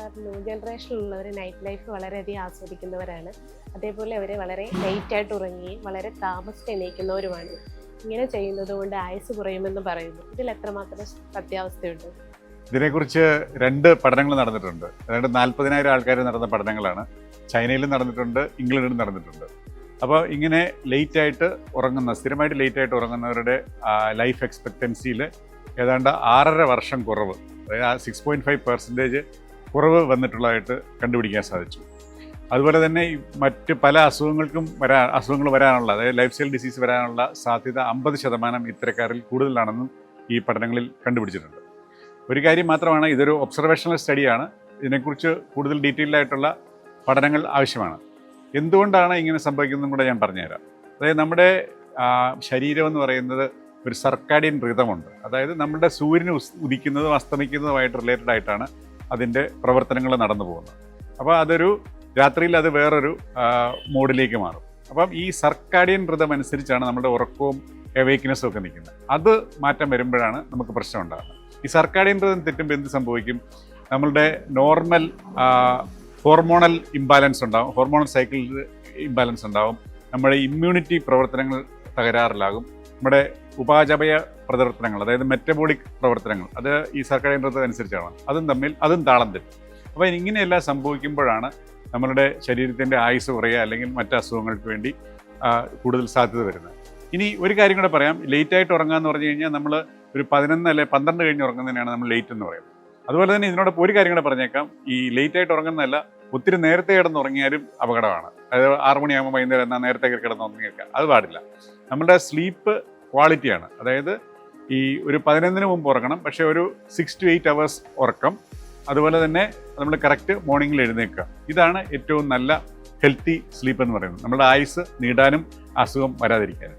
Sir new ജനറേഷനിലുള്ളവർ night life വളരെയധികം ആസ്വദിക്കുന്നവരാണ്. അതേപോലെ അവർ വളരെ ലൈറ്റായിട്ട് ഉറങ്ങുകയും വളരെ താമസിച്ച് എണീക്കുന്നവരുമാണ്. ഇങ്ങനെ ചെയ്യുന്നത് കൊണ്ട് ആയുസ് കുറയുമെന്ന് പറയുന്നു. ഇതിൽ എത്രമാത്രം സത്യാവസ്ഥയുണ്ട്? ഇതിനെക്കുറിച്ച് രണ്ട് പഠനങ്ങൾ നടന്നിട്ടുണ്ട്. അതായത് നാൽപ്പതിനായിരം ആൾക്കാർ നടന്ന പഠനങ്ങളാണ്. ചൈനയിലും നടന്നിട്ടുണ്ട് ഇംഗ്ലണ്ടിലും നടന്നിട്ടുണ്ട്. അപ്പോൾ ഇങ്ങനെ ലേറ്റ് ആയിട്ട് ഉറങ്ങുന്ന സ്ഥിരമായിട്ട് ലേറ്റ് ആയിട്ട് ഉറങ്ങുന്നവരുടെ ലൈഫ് എക്സ്പെക്റ്റൻസിയിൽ ഏതാണ്ട് ആറര വർഷം കുറവ്. അതായത് ആ സിക്സ് പോയിന്റ് ഫൈവ് പെർസെന്റേജ് കുറവ് വന്നിട്ടുള്ളതായിട്ട് കണ്ടുപിടിക്കാൻ സാധിച്ചു. അതുപോലെ തന്നെ മറ്റ് പല അസുഖങ്ങൾക്കും വരാ അസുഖങ്ങൾ വരാനുള്ള അതായത് ലൈഫ് സ്റ്റൈൽ ഡിസീസ് വരാനുള്ള സാധ്യത അമ്പത് ശതമാനം ഇത്തരക്കാരിൽ കൂടുതലാണെന്നും ഈ പഠനങ്ങളിൽ കണ്ടുപിടിച്ചിട്ടുണ്ട്. ഒരു കാര്യം മാത്രമാണ് ഇതൊരു ഒബ്സർവേഷണൽ സ്റ്റഡിയാണ് ഇതിനെക്കുറിച്ച് കൂടുതൽ ഡീറ്റെയിൽഡ് ആയിട്ടുള്ള പഠനങ്ങൾ ആവശ്യമാണ്. എന്തുകൊണ്ടാണ് ഇങ്ങനെ സംഭവിക്കുന്നതും കൂടെ ഞാൻ പറഞ്ഞുതരാം. അതായത് നമ്മുടെ ശരീരം എന്ന് പറയുന്നത് ഒരു സർക്കാഡിയൻ റിതമുണ്ട്. അതായത് നമ്മുടെ സൂര്യന് ഉദിക്കുന്നതും അസ്തമിക്കുന്നതുമായിട്ട് റിലേറ്റഡ് ആയിട്ടാണ് അതിന്റെ പ്രവർത്തനങ്ങൾ നടന്നു പോകുന്നത്. അപ്പോൾ അതൊരു രാത്രിയിൽ അത് വേറൊരു മോഡിലേക്ക് മാറും. അപ്പം ഈ സർക്കാഡിയൻ വ്രതം അനുസരിച്ചാണ് നമ്മുടെ ഉറക്കവും എവേക്നെസ്സും ഒക്കെ നിൽക്കുന്നത്. അത് മാറ്റം വരുമ്പോഴാണ് നമുക്ക് പ്രശ്നം ഉണ്ടാകുന്നത്. ഈ സർക്കാഡിയൻ വ്രതം തെറ്റുമ്പോൾ എന്ത് സംഭവിക്കും? നമ്മളുടെ നോർമൽ ഹോർമോണൽ ഇംബാലൻസ് ഉണ്ടാവും. ഹോർമോണൽ സൈക്കിളിൽ ഇംബാലൻസ് ഉണ്ടാവും. നമ്മുടെ ഇമ്മ്യൂണിറ്റി പ്രവർത്തനങ്ങൾ തകരാറിലാകും. നമ്മുടെ ഉപാചപയ പ്രവർത്തനങ്ങൾ അതായത് മെറ്റബോളിക് പ്രവർത്തനങ്ങൾ അത് ഈ സർക്കാർ അനുസരിച്ചാണ്. അതും തമ്മിൽ അതും താളം തെറ്റും. അപ്പോൾ ഇങ്ങനെയെല്ലാം സംഭവിക്കുമ്പോഴാണ് നമ്മളുടെ ശരീരത്തിന്റെ ആയുസ് കുറയുക അല്ലെങ്കിൽ മറ്റ് അസുഖങ്ങൾക്ക് വേണ്ടി കൂടുതൽ സാധ്യത വരുന്നത്. ഇനി ഒരു കാര്യം കൂടെ പറയാം. ലേറ്റായിട്ട് ഉറങ്ങുക എന്ന് പറഞ്ഞു കഴിഞ്ഞാൽ നമ്മൾ ഒരു പതിനൊന്ന് അല്ലെ പന്ത്രണ്ട് കഴിഞ്ഞ് ഉറങ്ങുന്നതിനാണ് നമ്മൾ ലേറ്റ് എന്ന് പറയുന്നത്. അതുപോലെ തന്നെ ഇതിനോട് ഒരു കാര്യം കൂടെ പറഞ്ഞേക്കാം. ഈ ലേറ്റ് ആയിട്ട് ഉറങ്ങുന്നതല്ല ഒത്തിരി നേരത്തെ കിടന്ന് ഉറങ്ങിയാലും അപകടമാണ്. അതായത് ആറ് മണിയാകുമ്പോൾ വൈകുന്നേരം എന്നാൽ നേരത്തെ കിടന്ന് ഉറങ്ങിയേക്കാം. അത് പാടില്ല. നമ്മുടെ സ്ലീപ്പ് ക്വാളിറ്റിയാണ് അതായത് ഈ ഒരു പതിനൊന്നിന് മുമ്പ് ഉറക്കണം പക്ഷേ ഒരു സിക്സ് ടു എയ്റ്റ് അവേഴ്സ് ഉറക്കം. അതുപോലെ തന്നെ നമ്മൾ കറക്റ്റ് മോർണിംഗിൽ എഴുന്നേൽക്കുക. ഇതാണ് ഏറ്റവും നല്ല ഹെൽത്തി സ്ലീപ്പ് എന്ന് പറയുന്നത്. നമ്മുടെ ആയുസ് നീടാനും അസുഖം വരാതിരിക്കാനും.